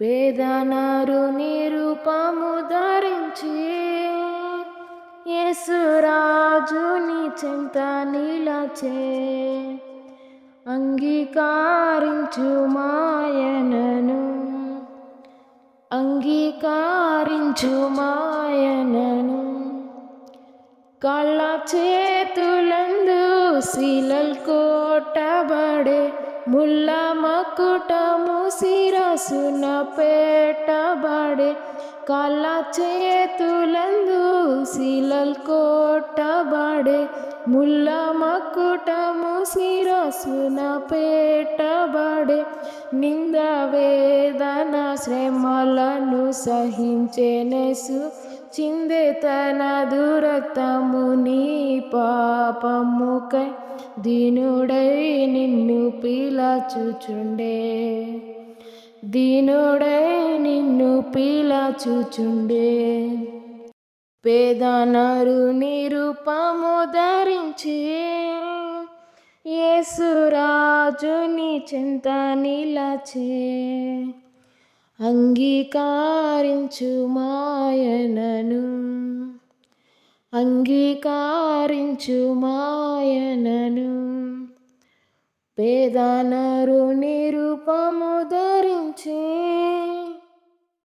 పేదనరు నిరూపము ధరించి యేసురాజుని చెంత నిలచే అంగీకారించు మాయనను. అంగీకారించు మాయనను. కళ్ళ చేతులందు శిలల్ కోటబడే ముల్ల మకుటము శిరసున పెట్టబడే కళ్ళ చేతులందు శిలల్ కోటబడే ముల్ల మక్కుటము శిరసున పెట్టబడే నింద వేదన శ్రమలను సహించేనేసు చిందే తన దురక్తము నీ పాపముకై దీనుడై నిన్ను పీలాచుచుండే. దీనుడై నిన్ను పీలాచుచుండే. పేదనరు నిరూపము ధరించి యేసురాజుని చింత నిలచే అంగీకారించు మాయన అంగీకారించు మాయనను. పేదనరు నిరూపము